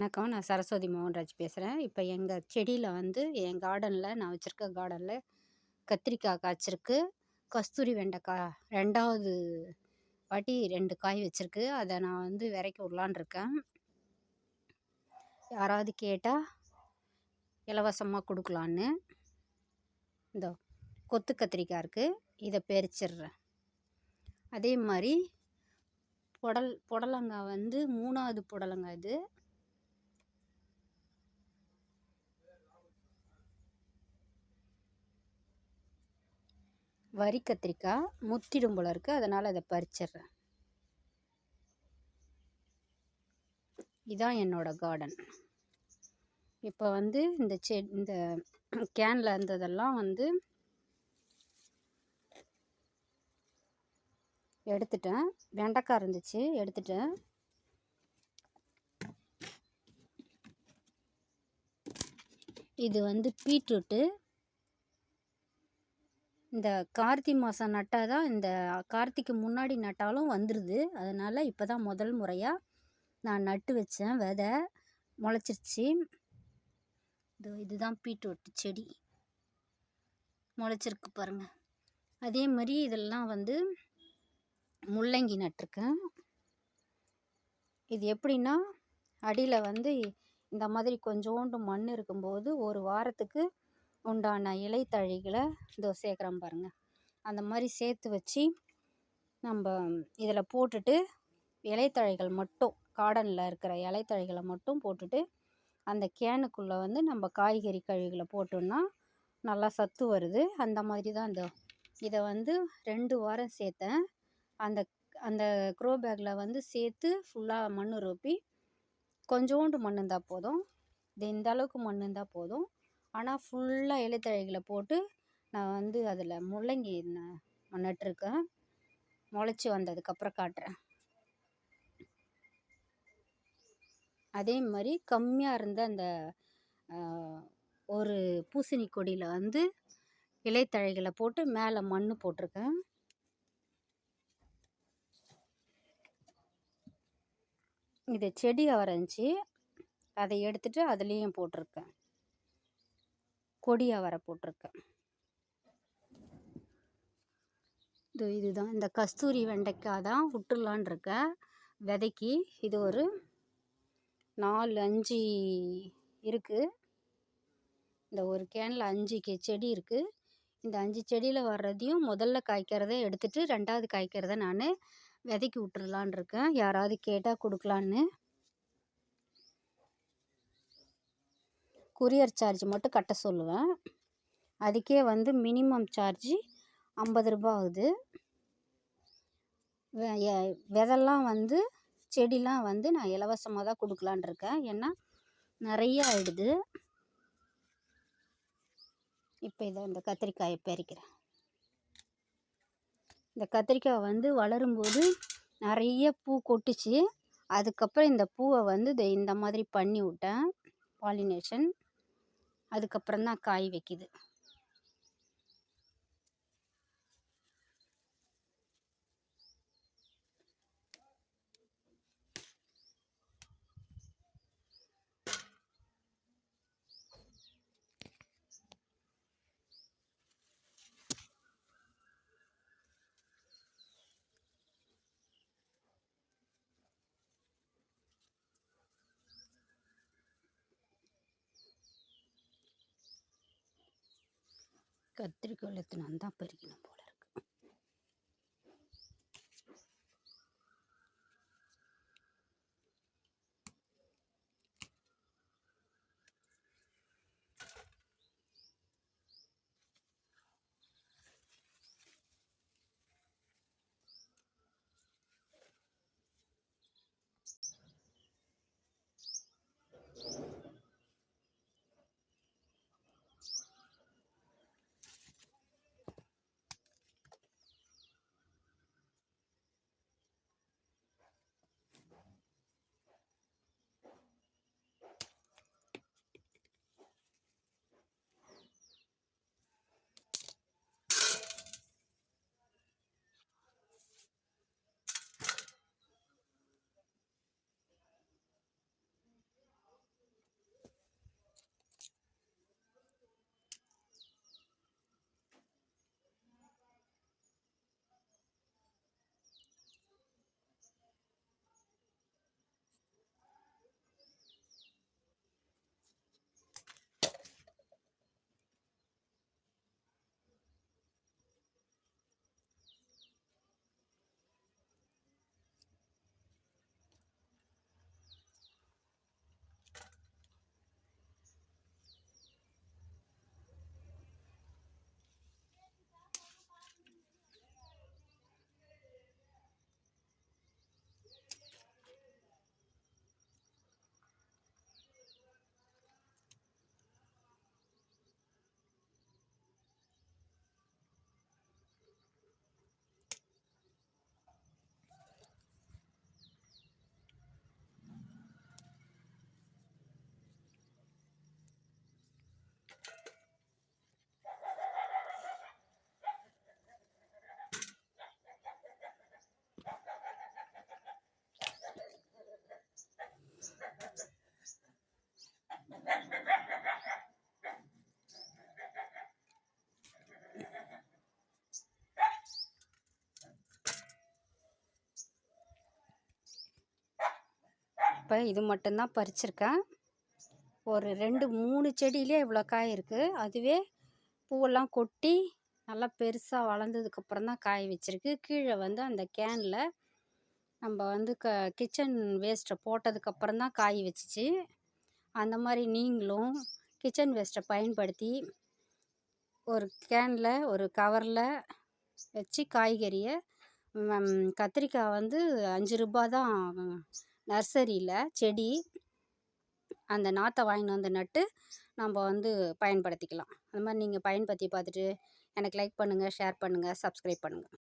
வணக்கம். நான் சரஸ்வதி மோகன்ராஜ் பேசுகிறேன் இப்போ எங்கள் செடியில் வந்து என் கார்டனில் நான் வச்சுருக்க கார்டனில் கத்திரிக்காய் காய்ச்சிருக்கு. கஸ்தூரி வெண்டைக்காய் ரெண்டாவது வாட்டி ரெண்டு காய் வச்சுருக்கு. அதை நான் வந்து விதைக்க விடலான்ருக்கேன். யாராவது கேட்டால் இலவசமாக கொடுக்கலான்னு. இந்த கொத்து கத்திரிக்காய் இருக்குது இதை பறிச்சிடுறேன். அதே மாதிரி புடல் புடலங்காய் வந்து மூணாவது புடலங்காய் இது. வரி கத்திரிக்காய் முத்திடும் போல இருக்குது அதனால் அதை பறிச்சிடுறேன் இதான் என்னோடய கார்டன் இப்போ வந்து இந்த செ இந்த கேனில் இருந்ததெல்லாம் வந்து எடுத்துட்டேன். வெண்டைக்காய் இருந்துச்சு எடுத்துட்டேன். இது வந்து பீட்ரூட்டு இந்த கார்த்தி மாதம் நட்டால் தான் இந்த கார்த்திக்கு முன்னாடி நட்டாலும் வந்துடுது அதனால் இப்போ தான் முதல் முறையாக நான் நட்டு வச்சேன். விதை முளைச்சிருச்சு. இது இதுதான் பீட்ரூட் செடி. முளைச்சிருக்கு பாருங்கள் அதே மாதிரி இதெல்லாம் வந்து முள்ளங்கி நட்டிருக்கேன். இது எப்படின்னா அடியில் வந்து இந்த மாதிரி கொஞ்சோண்டு மண் இருக்கும்போது ஒரு வாரத்துக்கு உண்டான இலைத்தழைகளை இதோ சேர்க்குறோம் பாருங்கள் அந்த மாதிரி சேர்த்து வச்சு நம்ம இதில் போட்டுட்டு இலைத்தழைகள் மட்டும் கார்டனில் இருக்கிற இலைத்தழைகளை மட்டும் போட்டுட்டு அந்த கேனுக்குள்ளே வந்து நம்ம காய்கறி கழிவுகளை போட்டோம்னா நல்லா சத்து வருது. அந்த மாதிரி தான் இந்த இதை வந்து ரெண்டு வாரம் சேர்த்தேன். அந்த அந்த க்ரோ பேக்கில் வந்து சேர்த்து ஃபுல்லாக மண் ரொப்பி கொஞ்சோண்டு மண் இருந்தால் போதும். இது இந்த அளவுக்கு மண் இருந்தால் போதும். ஆனால் ஃபுல்லாக இலைத்தழைகளை போட்டு நான் வந்து அதில் முள்ளங்கி நட்டிருக்கேன். முளைச்சி வந்ததுக்கப்புறம் காட்டுறேன். அதே மாதிரி கம்மியாக இருந்த அந்த ஒரு பூசணி கொடியில் வந்து இலைத்தழைகளை போட்டு மேலே மண் போட்டிருக்கேன். இது செடி வரைஞ்சி அதை எடுத்துகிட்டு அதுலேயும் போட்டிருக்கேன். கொடி அவரை போட்டிருக்கேன் இது இதுதான். இந்த கஸ்தூரி வெண்டைக்காய் தான் விட்டுலான் இருக்கேன் விதைக்கு இது ஒரு நாலு அஞ்சு இருக்குது இந்த ஒரு கேனில் அஞ்சு கே செடி இருக்குது இந்த அஞ்சு செடியில் வர்றதையும் முதல்ல காய்க்கிறத எடுத்துகிட்டு ரெண்டாவது காய்க்கிறத நான் விதைக்கி விட்டுறலான் இருக்கேன் யாராவது கேட்டால் கொடுக்கலான்னு குரியர் சார்ஜ் மட்டும் கட்ட சொல்லுவேன். அதுக்கே வந்து மினிமம் சார்ஜி ஐம்பது ரூபா ஆகுது. விதெல்லாம் வந்து செடிலாம் வந்து நான் இலவசமாக தான் கொடுக்கலான் இருக்கேன். ஏன்னா நிறைய ஆயிடுது. இப்போ இதை இந்த கத்திரிக்காயை பறிக்கிறேன். இந்த கத்திரிக்காய் வந்து வளரும்போது நிறைய பூ கொட்டுச்சு. அதுக்கப்புறம் இந்த பூவை வந்து இந்த மாதிரி பண்ணி விட்டேன். பாலினேஷன் அதுக்கப்புறம் தான் காய் வைக்கிது. கத்திரிக்கோல் எடுத்துன்னு வந்தால் பறிக்கணும் இப்போ இது மட்டும்தான் பறிச்சிருக்கேன். ஒரு ரெண்டு மூணு செடியிலே இவ்வளோ காய் இருக்குது அதுவே பூவெல்லாம் கொட்டி நல்லா பெருசாக வளர்ந்ததுக்கப்புறம் தான் காய் வச்சிருக்கு. கீழே வந்து அந்த கேனில் நம்ம வந்து க கிச்சன் வேஸ்ட்டை போட்டதுக்கப்புறம் தான் காய் வச்சிச்சு. அந்த மாதிரி நீங்களும் கிச்சன் வேஸ்ட்டை பயன்படுத்தி ஒரு கேனில் ஒரு கவரில் வச்சு காய்கறியை கத்திரிக்காய் வந்து அஞ்சு ரூபா தான் நர்சரியில் செடி அந்த நாற்றை வாங்கிட்டு வந்து நட்டு நம்ம வந்து பயன்படுத்திக்கலாம். அந்த மாதிரி நீங்கள் பயன்படுத்தி பார்த்துட்டு எனக்கு லைக் பண்ணுங்கள் ஷேர் பண்ணுங்கள் சப்ஸ்கிரைப் பண்ணுங்கள்